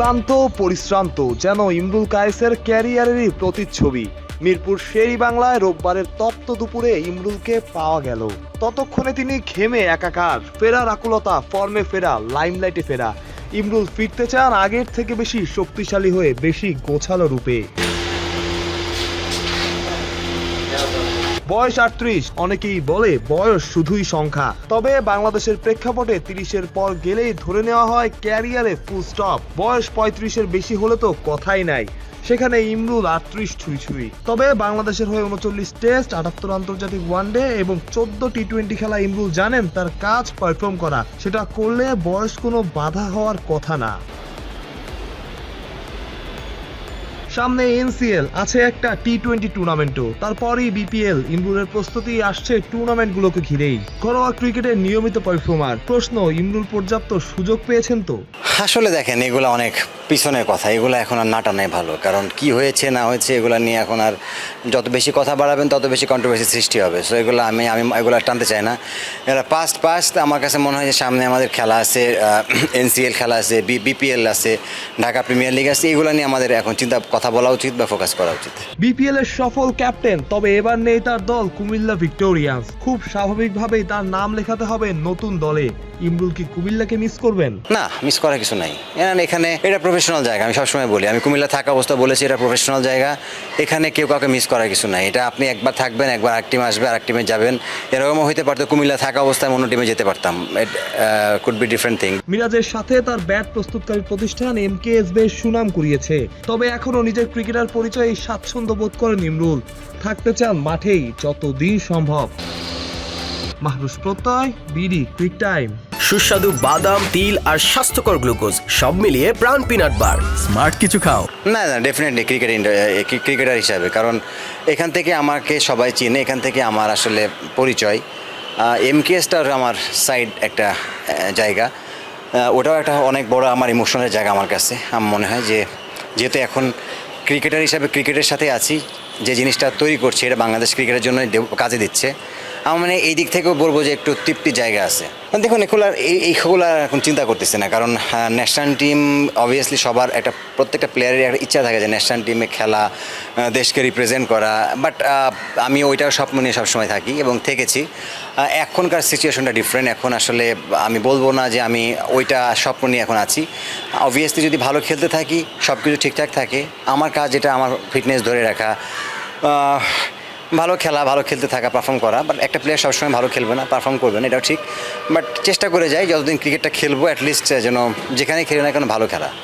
ক্লান্ত, পরিশ্রান্ত, যেন ইমরুল কায়েসের ক্যারিয়ারেরই প্রতিচ্ছবি। মিরপুর শেরি বাংলায় রোববারের তপ্ত দুপুরে ইমরুলকে পাওয়া গেল। ততক্ষণে তিনি ঘেমে একাকার। ফেরার আকুলতা, ফর্মে ফেরা, লাইমলাইটে ফেরা। ইমরুল ফিরতে চান আগের থেকে বেশি শক্তিশালী হয়ে, বেশি গোছালো রূপে। বয়স আটত্রিশ। অনেকেই বলে বয়স শুধুই সংখ্যা। তবে বাংলাদেশের প্রেক্ষাপটে তিরিশের পর গেলেই ধরে নেওয়া হয় ক্যারিয়ারে ফুল স্টপ বয়স পঁয়ত্রিশের বেশি হলে তো কথাই নাই। সেখানে ইমরুল আটত্রিশ ছুঁই ছুঁই তবে বাংলাদেশের হয়ে উনচল্লিশ টেস্ট, আটাত্তর আন্তর্জাতিক ওয়ানডে এবং চোদ্দ টি টোয়েন্টি খেলা ইমরুল জানেন তার কাজ পারফর্ম করা। সেটা করলে বয়স কোনো বাধা হওয়ার কথা না। সামনে এনসিএল, আছে একটা টি টোয়েন্টি টুর্নামেন্টও। তারপরই বিপিএল ইমরুলের প্রস্তুতি আসছে টুর্নামেন্ট টুর্নামেন্টগুলোকে ঘিরেই। ঘরোয়া ক্রিকেটের নিয়মিত পারফর্মার প্রশ্ন, ইমরুল পর্যাপ্ত সুযোগ পেয়েছেন তো? আসলে দেখেন, এগুলো অনেক পিছনের কথা, এগুলো এখন আর না টানাই ভালো। কারণ কি হয়েছে, না হয়েছে, এগুলো নিয়ে এখন আর যত বেশি কথা বাড়াবেন, তত বেশি কন্ট্রোভার্সি সৃষ্টি হবে। সো এগুলো আমি আমি, এগুলো টানতে চাই না। এরা পাস্ট পাস্ট আমার কাছে মনে হয় যে সামনে আমাদের খেলা আছে এনসিএল খেলা আছে বিপিএল আছে, ঢাকা প্রিমিয়ার লিগ আছে, এগুলো নিয়ে আমাদের এখন চিন্তা, কথা বলা উচিত বা ফোকাস করা উচিত। বিপিএল এর সফল ক্যাপ্টেন তবে এবার নেই তার দল, কুমিল্লা ভিক্টোরিয়ান্স খুব স্বাভাবিকভাবেই তার নাম লেখাতে হবে নতুন দলে। ইমরুল কি কুমিল্লাকে মিস করবেন? না মিস করার কিছু নাই। এখানে এটা প্রফেশনাল জায়গা আমি সবসময় বলি। আমি কুমিল্লা থাকা অবস্থা বলেছি এটা প্রফেশনাল জায়গা। এখানে কেউ কাউকে মিস করার কিছু নাই। এটা আপনি একবার থাকবেন একবার এক টিমে আসবে আরেক টিমে যাবেন। এরকমও হইতে পারতো কুমিল্লা থাকা অবস্থায় অন্য টিমে যেতে পারতাম। কুড বি ডিফারেন্ট থিং মিরাজের সাথে তার ব্যাট প্রস্তুতকারী প্রতিষ্ঠান এমকেএস বেশ সুনাম কুড়িয়েছে। তবে এখনও নিজের ক্রিকেটার পরিচয়ে স্বাচ্ছন্দ্য বোধ করেন ইমরুল। থাকতে চান মাঠেই যতদিন সম্ভব। মাহরুষ প্রত্যয় বিডি ক্রিক টাইম সুস্বাদু বাদাম তিল আর স্বাস্থ্যকর গ্লুকোজ সব মিলিয়ে প্রাণ পিনাট বার। স্মার্ট কিছু খাও। না না ডেফিনেটলি ক্রিকেট ক্রিকেটার হিসাবে কারণ এখান থেকে আমাকে সবাই চিনে এখান থেকে আমার আসলে পরিচয়। এমকেএসটার আমার সাইড একটা জায়গা। ওটাও একটা অনেক বড় আমার ইমোশনাল জায়গা আমার কাছে। আমার মনে হয় যে যেহেতু এখন ক্রিকেটার হিসাবে ক্রিকেটের সাথে আছি যে জিনিসটা তৈরি করছে এটা বাংলাদেশ ক্রিকেটের জন্য কাজে দিচ্ছে। আমার মানে এই দিক থেকেও বলব যে একটু তৃপ্তির জায়গা আছে। দেখুন, এগুলো এই এইগুলো এখন চিন্তা করতেছে না, কারণ ন্যাশনাল টিম অবভিয়াসলি সবার একটা, প্রত্যেকটা প্লেয়ারের একটা ইচ্ছা থাকে যে ন্যাশনাল টিমে খেলা দেশকে রিপ্রেজেন্ট করা বাট আমি ওইটাও স্বপ্ন নিয়ে সবসময় থাকি এবং থেকেছি। এখনকার সিচুয়েশনটা ডিফারেন্ট এখন আসলে আমি বলব না যে আমি ওইটা স্বপ্ন নিয়ে এখন আছি। অবভিয়াসলি যদি ভালো খেলতে থাকি সব কিছু ঠিকঠাক থাকে, আমার কাজ যেটা, আমার ফিটনেস ধরে রাখা ভালো খেলা, ভালো খেলতে থাকা পারফর্ম করা বাট একটা প্লেয়ার সবসময় ভালো খেলবে না পারফর্ম করবে না, এটাও ঠিক। বাট চেষ্টা করে যাই, যতদিন ক্রিকেটটা খেলব অ্যাটলিস্ট যেন যেখানে খেলি না কেন, ভালো খেলা।